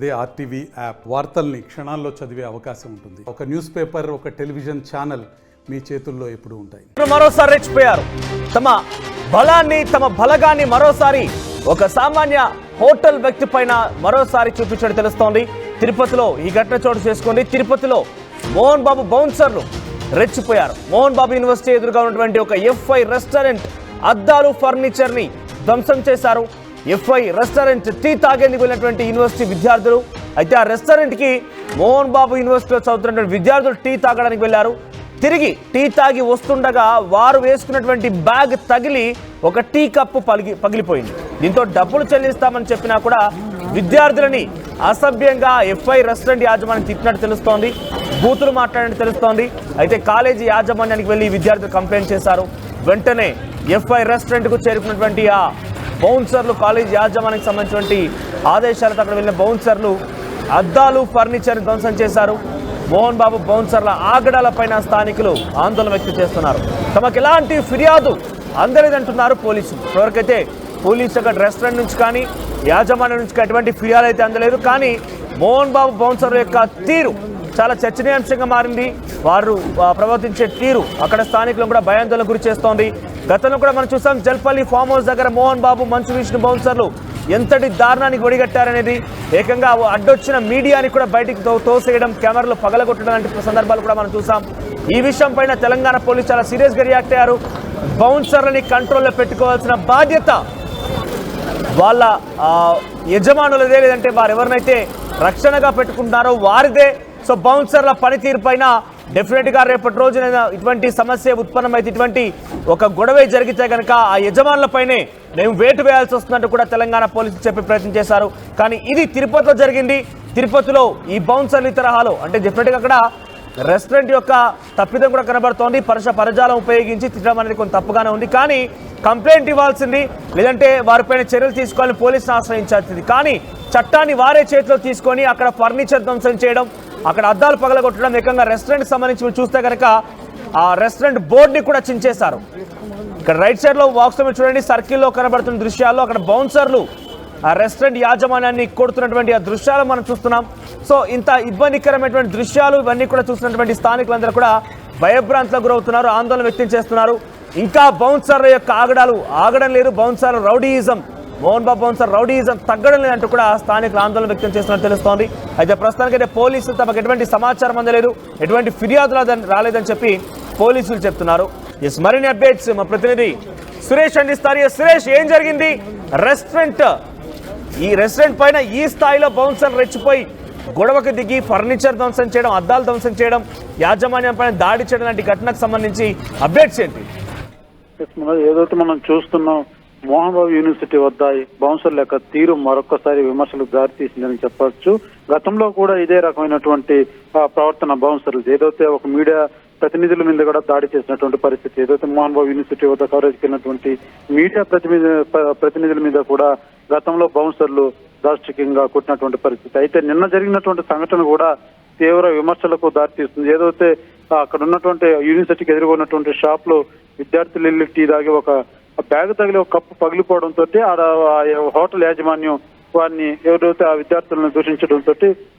అదే RTV app వార్తల్ని క్షణాల్లో చదివే అవకాశం ఉంటుంది. ఒక న్యూస్ పేపర్ ఒక టెలివిజన్ ఛానల్ మీ చేతుల్లో ఎప్పుడు ఉంటాయి. మరోసారి రెచ్చిపోయారు. తమ బలాన్ని తమ బలగాన్ని మరోసారి ఒక సామాన్య హోటల్ వ్యక్తి పైన మరోసారి చూపించడం తెలుస్తోంది. తిరుపతిలో ఈ ఘటన చోటు చేసుకుంది. తిరుపతిలో మోహన్ బాబు బౌన్సర్లు రెచ్చిపోయారు. మోహన్ బాబు యూనివర్సిటీ ఎదురుగా ఉన్నటువంటి ఒక ఎఫ్ఐ రెస్టారెంట్ అద్దాలు ఫర్నిచర్ని ధ్వంసం చేశారు. ఎఫ్ఐ రెస్టారెంట్ టీ తాగేందుకు వెళ్ళినటువంటి యూనివర్సిటీ విద్యార్థులు. అయితే ఆ రెస్టారెంట్కి మోహన్ బాబు యూనివర్సిటీలో చదువుతున్నటువంటి విద్యార్థులు టీ తాగడానికి వెళ్ళారు. తిరిగి టీ తాగి వస్తుండగా వారు వేసుకున్నటువంటి బ్యాగ్ తగిలి ఒక టీ కప్పు పగిలి పగిలిపోయింది. దీంతో డబ్బులు చెల్లిస్తామని చెప్పినా కూడా విద్యార్థులని అసభ్యంగా ఎఫ్ఐ రెస్టారెంట్ యాజమాన్యం తిట్టినట్టు తెలుస్తోంది. బూతులు మాట్లాడినట్టు తెలుస్తోంది. అయితే కాలేజీ యాజమాన్యానికి వెళ్ళి విద్యార్థులు కంప్లైంట్ చేశారు. వెంటనే ఎఫ్ఐ రెస్టారెంట్కు చేరుకున్నటువంటి ఆ బౌన్సర్లు కాలేజ్ యాజమాన్యానికి సంబంధించినటువంటి ఆదేశాలతో అక్కడ వెళ్ళిన బౌన్సర్లు అద్దాలు ఫర్నిచర్ ధ్వంసం చేశారు. మోహన్ బాబు బౌన్సర్ల ఆగడాలపైన స్థానికులు ఆందోళన వ్యక్తం చేస్తున్నారు. తమకు ఎలాంటి ఫిర్యాదు అందలేదంటున్నారు పోలీసులు. ఎవరికైతే పోలీసు అక్కడ రెస్టారెంట్ నుంచి కానీ యాజమాన్యం నుంచి ఎటువంటి ఫిర్యాదు అయితే అందలేదు. కానీ మోహన్ బాబు బౌన్సర్ యొక్క తీరు చాలా చర్చనీయాంశంగా మారింది. వారు ప్రవర్తించే తీరు అక్కడ స్థానికులను కూడా భయాందోళన గురి చేస్తోంది. గతంలో కూడా మనం చూసాం జల్పల్లి ఫామ్ హౌస్ దగ్గర మోహన్ బాబు మంచు విష్ణు బౌన్సర్లు ఎంతటి దారుణానికి ఒడిగట్టారనేది ఏకంగా అడ్డొచ్చిన మీడియాని కూడా బయటికి తో తోసేయడం కెమెరాలు పగలగొట్టడం లాంటి సందర్భాలు కూడా మనం చూసాం. ఈ విషయం పైన తెలంగాణ పోలీసు చాలా సీరియస్గా రియాక్ట్ అయ్యారు. బౌన్సర్లని కంట్రోల్లో పెట్టుకోవాల్సిన బాధ్యత వాళ్ళ యజమానులదే లేదంటే వారు ఎవరినైతే రక్షణగా పెట్టుకుంటున్నారో వారిదే. సో బౌన్సర్ల పనితీరు పైన డెఫినెట్గా రేపటి రోజున ఇటువంటి సమస్య ఉత్పన్నమైతే ఇటువంటి ఒక గొడవ జరిగితే కనుక ఆ యజమానులపైనే మేము వేటు వేయాల్సి వస్తున్నట్టు కూడా తెలంగాణ పోలీసులు చెప్పే ప్రయత్నం చేశారు. కానీ ఇది తిరుపతిలో జరిగింది. తిరుపతిలో ఈ బౌన్సర్లు తరహాలో అంటే డెఫినెట్గా అక్కడ రెస్టారెంట్ యొక్క తప్పిదం కూడా కనబడుతోంది. పరుష పరజాలం ఉపయోగించి తిట్టడం అనేది కొంత తప్పుగానే ఉంది. కానీ కంప్లైంట్ ఇవ్వాల్సింది లేదంటే వారిపైన చర్యలు తీసుకోవాలని పోలీసులు ఆశ్రయించాల్సింది. కానీ చట్టాన్ని వారే చేతిలో తీసుకొని అక్కడ ఫర్నిచర్ ధ్వంసం చేయడం అక్కడ అద్దాలు పగలగొట్టడం ఏకంగా రెస్టారెంట్ సంబంధించి మీరు చూస్తే కనుక ఆ రెస్టారెంట్ బోర్డుని కూడా చించేశారు. ఇక్కడ రైట్ సైడ్లో బాక్స్ మీరు చూడండి సర్కిల్లో కనబడుతున్న దృశ్యాల్లో అక్కడ బౌన్సర్లు ఆ రెస్టారెంట్ యాజమాన్యాన్ని కొడుతున్నటువంటి ఆ దృశ్యాలు మనం చూస్తున్నాం. సో ఇంత ఇబ్బందికరమైనటువంటి దృశ్యాలు ఇవన్నీ కూడా చూసినటువంటి స్థానికులందరూ కూడా భయభ్రాంతులకు గురవుతున్నారు ఆందోళన వ్యక్తం చేస్తున్నారు. ఇంకా బౌన్సర్ల యొక్క ఆగడాలు ఆగడం లేదు bouncer rowdyism Mohan Babu bouncer rowdyism తగ్గడం లేదంటూ కూడా స్థానికులు ఆందోళన వ్యక్తం చేస్తున్నట్టు తెలుస్తోంది. అయితే ప్రస్తుతానికైతే పోలీసులు తమకు ఎటువంటి సమాచారం అందలేదు ఎటువంటి ఫిర్యాదులు రాలేదని చెప్పి పోలీసులు చెప్తున్నారు. ఎస్ మరిన్ని అప్డేట్స్ మా ప్రతినిధి సురేష్ అందిస్తారు సురేష్ ఏం జరిగింది? రెస్టారెంట్ ఈ రెస్టారెంట్ పైన ఈ స్థాయిలో బౌన్సర్ రెచ్చిపోయి గొడవకు దిగి ఫర్నిచర్ ధ్వంసం చేయడం అద్దాలు ధ్వంసం చేయడం యాజమాన్యం పైన దాడి చేయడం లాంటి ఘటనకు సంబంధించి అప్డేట్స్ ఏంటి? ఏదైతే మనం చూస్తున్నాం మోహన్ బాబు యూనివర్సిటీ వద్ద బౌన్సర్ల యొక్క తీరు మరొకసారి విమర్శలకు దారితీసిందని చెప్పవచ్చు. గతంలో కూడా ఇదే రకమైనటువంటి ప్రవర్తన బౌన్సర్లు. ఏదైతే ఒక మీడియా ప్రతినిధుల మీద కూడా దాడి చేసినటువంటి పరిస్థితి ఏదైతే మోహన్ బాబు యూనివర్సిటీ వద్ద కవరేజ్కి వెళ్ళినటువంటి మీడియా ప్రతినిధి ప్రతినిధుల మీద కూడా గతంలో బౌన్సర్లు దాష్టికంగా కొట్టినటువంటి పరిస్థితి. అయితే నిన్న జరిగినటువంటి సంఘటన కూడా తీవ్ర విమర్శలకు దారితీస్తుంది ఏదైతే అక్కడ ఉన్నటువంటి యూనివర్సిటీకి ఎదుర్కొన్నటువంటి షాప్లో విద్యార్థులు వెళ్ళి టీ తాగి ఒక బ్యాగ్ తగిలి ఒక కప్పు పగిలిపోవడంతో ఆడ ఆ హోటల్ యాజమాన్యం వారిని ఎవరైతే ఆ విద్యార్థులను దూషించడంతో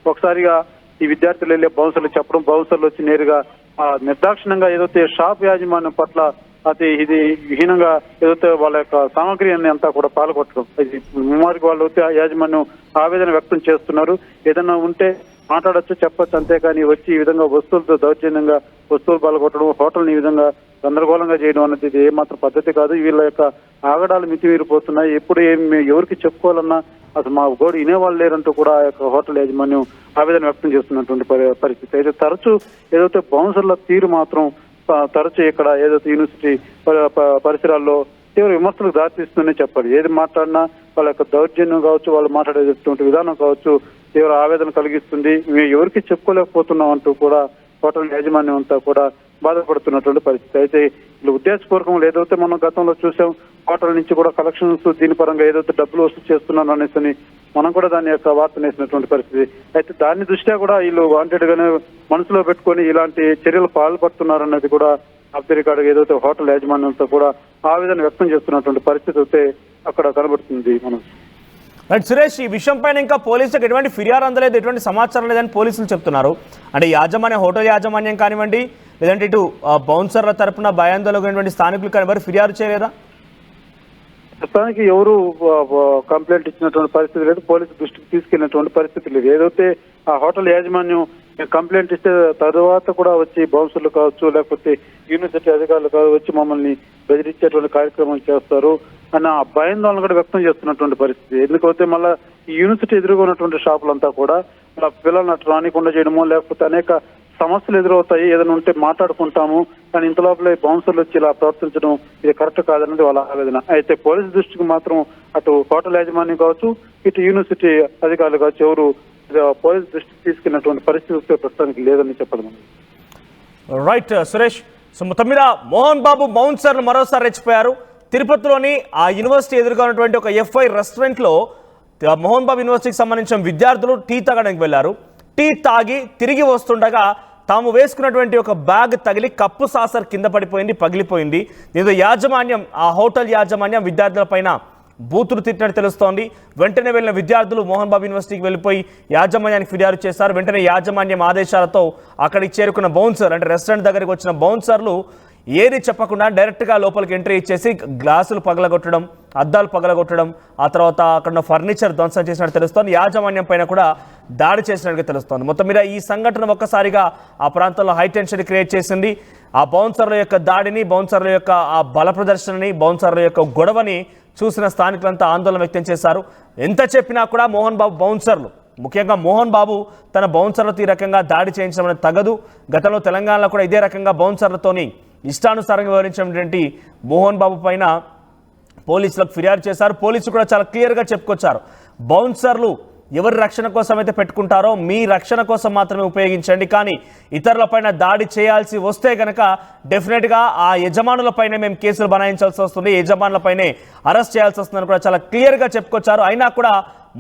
ఒకసారిగా ఈ విద్యార్థులు వెళ్ళే బౌన్సర్లు చెప్పడం బౌన్సర్లు వచ్చి నేరుగా ఆ నిర్దాక్షిణంగా ఏదైతే షాప్ యాజమాన్యం పట్ల అతి ఇది హీనంగా ఏదైతే వాళ్ళ యొక్క సామాగ్రి అన్ని అంతా కూడా పాల్గొట్టడం ఇది ముమ్మారికి వాళ్ళు అయితే ఆ యాజమాన్యం ఆవేదన వ్యక్తం చేస్తున్నారు. ఏదైనా ఉంటే మాట్లాడచ్చు చెప్పచ్చు అంతేకాని వచ్చి ఈ విధంగా వస్తువులతో దౌర్జన్యంగా వస్తువులు పాల్గొట్టడం హోటల్ని ఈ విధంగా గందరగోళంగా చేయడం అనేది ఇది ఏమాత్రం పద్ధతి కాదు. వీళ్ళ యొక్క ఆగడాలు మితిమీరిపోతున్నాయి. ఎప్పుడు ఏం ఎవరికి చెప్పుకోవాలన్నా అసలు మా గోడు వినేవాళ్ళు లేరంటూ కూడా ఆ యొక్క హోటల్ యాజమాన్యం ఆవేదన వ్యక్తం చేస్తున్నటువంటి పరి- పరిస్థితి. అయితే తరచూ ఏదైతే బౌన్సర్ల తీరు మాత్రం తరచూ ఇక్కడ ఏదైతే యూనివర్సిటీ పరిసరాల్లో తీవ్ర విమర్శలకు దారితీస్తుందనే చెప్పాలి. ఏది మాట్లాడినా వాళ్ళ యొక్క దౌర్జన్యం కావచ్చు వాళ్ళు మాట్లాడేటువంటి విధానం కావచ్చు తీవ్ర ఆవేదన కలిగిస్తుంది. మేము ఎవరికి చెప్పుకోలేకపోతున్నాం అంటూ కూడా హోటల్ యాజమాన్యం అంతా కూడా బాధపడుతున్నటువంటి పరిస్థితి. అయితే వీళ్ళు ఉద్దేశపూర్వకం ఏదైతే మనం గతంలో చూసాం హోటల్ నుంచి కూడా కలెక్షన్స్ దీని పరంగా ఏదైతే డబ్బులు వసూలు చేస్తున్నాను అనేసి మనం కూడా దాని యొక్క వార్త వేసినటువంటి పరిస్థితి. అయితే దాని దృష్ట్యా కూడా వీళ్ళు వాంటెడ్ గానే మనసులో పెట్టుకొని ఇలాంటి చర్యలు పాల్పడుతున్నారన్నది కూడా ఆఫ్ ఏదైతే హోటల్ యాజమాన్యంతో కూడా ఆవేదన వ్యక్తం చేస్తున్నటువంటి పరిస్థితి అయితే అక్కడ కనబడుతుంది మనం రైట్ సురేష్ ఈ విషయం పైన ఇంకా పోలీసులకు ఎటువంటి ఫిర్యాదు అందలేదు ఎటువంటి సమాచారం లేదని పోలీసులు చెప్తున్నారు. అంటే యాజమాన్యం హోటల్ యాజమాన్యం కానివ్వండి లేదంటే ఇటు ఆ, బౌన్సర్ల తరపున భయాందోళనటువంటి స్థానికులు కానీ ఎవరు ఫిర్యాదు చేయలేదా? ప్రస్తుతానికి ఎవరు కంప్లైంట్ ఇచ్చినటువంటి పరిస్థితి లేదు పోలీసు దృష్టికి తీసుకెళ్ళినటువంటి పరిస్థితి లేదు. ఏదైతే ఆ హోటల్ యాజమాన్యం కంప్లైంట్ ఇస్తే తర్వాత కూడా వచ్చి బౌన్సర్లు కావచ్చు లేకపోతే యూనివర్సిటీ అధికారులు కావచ్చు వచ్చి మమ్మల్ని బెదిరించేటువంటి కార్యక్రమం చేస్తారు అన్న ఆ భయాందోళన కూడా వ్యక్తం చేస్తున్నటువంటి పరిస్థితి. ఎందుకైతే మళ్ళీ ఈ యూనివర్సిటీ ఎదురుగా ఉన్నటువంటి షాపులంతా కూడా మళ్ళీ పిల్లలను రానికుండా చేయడము లేకపోతే అనేక సమస్యలు ఎదురవుతాయి ఏదైనా ఉంటే మాట్లాడుకుంటాము. కానీ ఇంతలోపలే బౌన్సర్లు వచ్చి ఇలా ప్రవర్తించడం ఇది కరెక్ట్ కాదన్నది వాళ్ళ ఆవేదన. అయితే పోలీసు దృష్టికి మాత్రం అటు హోటల్ యాజమాన్యం కావచ్చు ఇటు యూనివర్సిటీ అధికారులు కావచ్చు ఎవరు పోలీసు దృష్టికి తీసుకున్నటువంటి పరిస్థితి ప్రస్తుతానికి లేదని చెప్పడం రైట్ uh, సురేష్. సో మొత్తం మీద మోహన్ బాబు బౌన్సర్లు మరోసారి రెచ్చిపోయారు. తిరుపతిలోని ఆ యూనివర్సిటీ ఎదురుగా ఉన్నటువంటి ఒక ఎఫ్ఐ రెస్టారెంట్లో మోహన్ బాబు యూనివర్సిటీకి సంబంధించిన విద్యార్థులు టీ తాగడానికి వెళ్ళారు. టీ తాగి తిరిగి వస్తుండగా తాము వేసుకున్నటువంటి ఒక బ్యాగ్ తగిలి కప్పు సాసర్ కింద పడిపోయింది పగిలిపోయింది. దీంతో యాజమాన్యం ఆ హోటల్ యాజమాన్యం విద్యార్థుల పైన బూతులు తిట్టినట్టు తెలుస్తోంది. వెంటనే వెళ్ళిన విద్యార్థులు మోహన్ బాబు యూనివర్సిటీకి వెళ్ళిపోయి యాజమాన్యానికి ఫిర్యాదు చేశారు. వెంటనే యాజమాన్యం ఆదేశాలతో అక్కడికి చేరుకున్న బౌన్సర్ అంటే రెస్టారెంట్ దగ్గరికి వచ్చిన బౌన్సర్లు ఏది చెప్పకుండా డైరెక్ట్గా లోపలికి ఎంట్రీ ఇచ్చేసి గ్లాసులు పగలగొట్టడం అద్దాలు పగలగొట్టడం ఆ తర్వాత అక్కడ ఫర్నిచర్ ధ్వంసం చేసినట్టు తెలుస్తోంది. యాజమాన్యం పైన కూడా దాడి చేసినట్టుగా తెలుస్తోంది. మొత్తం మీద ఈ సంఘటన ఒక్కసారిగా ఆ ప్రాంతంలో హై టెన్షన్ క్రియేట్ చేసింది. ఆ బౌన్సర్ల యొక్క దాడిని బౌన్సర్ల యొక్క ఆ బల ప్రదర్శనని బౌన్సర్ల యొక్క గొడవని చూసిన స్థానికులంతా ఆందోళన వ్యక్తం చేశారు. ఎంత చెప్పినా కూడా మోహన్ బాబు బౌన్సర్లు. ముఖ్యంగా మోహన్ బాబు తన బౌన్సర్లతో ఈ రకంగా దాడి చేయించడం అనేది తగదు. గతంలో తెలంగాణలో కూడా ఇదే రకంగా బౌన్సర్లతోని ఇష్టానుసారంగా వివరించినటువంటి మోహన్ బాబు పైన పోలీసులకు ఫిర్యాదు చేశారు. పోలీసులు కూడా చాలా క్లియర్గా చెప్పుకొచ్చారు. బౌన్సర్లు ఎవరి రక్షణ కోసం అయితే పెట్టుకుంటారో మీ రక్షణ కోసం మాత్రమే ఉపయోగించండి. కానీ ఇతరులపైన దాడి చేయాల్సి వస్తే కనుక డెఫినెట్గా ఆ యజమానులపైనే మేము కేసులు బనాయించాల్సి వస్తుంది. యజమానులపైనే అరెస్ట్ చేయాల్సి వస్తుందని కూడా చాలా క్లియర్గా చెప్పుకొచ్చారు. అయినా కూడా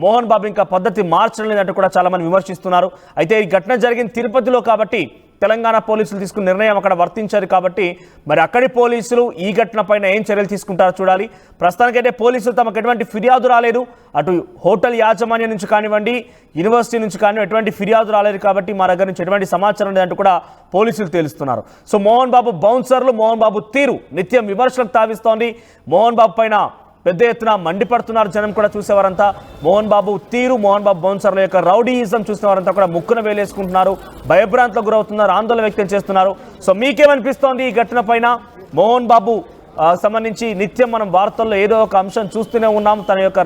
మోహన్ బాబు ఇంకా పద్ధతి మార్చడం లేదంటూ కూడా చాలా మంది విమర్శిస్తున్నారు. అయితే ఈ ఘటన జరిగింది తిరుపతిలో కాబట్టి తెలంగాణ పోలీసులు తీసుకున్న నిర్ణయం అక్కడ వర్తించారు కాబట్టి మరి అక్కడి పోలీసులు ఈ ఘటన పైన ఏం చర్యలు తీసుకుంటారో చూడాలి. ప్రస్తుతానికైతే పోలీసులు తమకు ఎటువంటి ఫిర్యాదు రాలేదు. అటు హోటల్ యాజమాన్యం నుంచి కానివ్వండి యూనివర్సిటీ నుంచి కానివ్వండి ఎటువంటి ఫిర్యాదు రాలేదు కాబట్టి మా దగ్గర నుంచి ఎటువంటి సమాచారం లేదంటూ కూడా పోలీసులు తేలుస్తున్నారు. సో మోహన్ బాబు బౌన్సర్లు మోహన్ బాబు తీరు నిత్యం విమర్శలకు తావిస్తోంది. మోహన్ బాబు పైన పెద్ద ఎత్తున మండిపడుతున్నారు జనం కూడా చూసేవారంతా. మోహన్ బాబు తీరు మోహన్ బాబు బౌన్సర్ల యొక్క రౌడీయిజం చూసేవారంతా కూడా ముక్కున వేలేసుకుంటున్నారు. భయభ్రాంతులకు గురవుతున్నారు ఆందోళన వ్యక్తం చేస్తున్నారు. సో మీకేమనిపిస్తోంది ఈ ఘటన పైన? మోహన్ బాబు సంబంధించి నిత్యం మనం వార్తల్లో ఏదో ఒక అంశం చూస్తూనే ఉన్నాం. తన యొక్క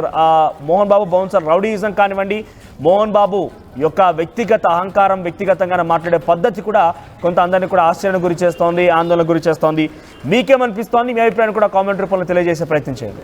మోహన్ బాబు బౌన్సర్ రౌడీయిజం కానివ్వండి మోహన్ బాబు యొక్క వ్యక్తిగత అహంకారం వ్యక్తిగతంగా మాట్లాడే పద్ధతి కూడా కొంత అందరినీ కూడా ఆశ్చర్యం గురి చేస్తోంది ఆందోళన గురి చేస్తోంది. మీకేమనిపిస్తోంది? మీ అభిప్రాయాన్ని కూడా కామెంట్ రూపంలో తెలియజేసే ప్రయత్నం చేయండి.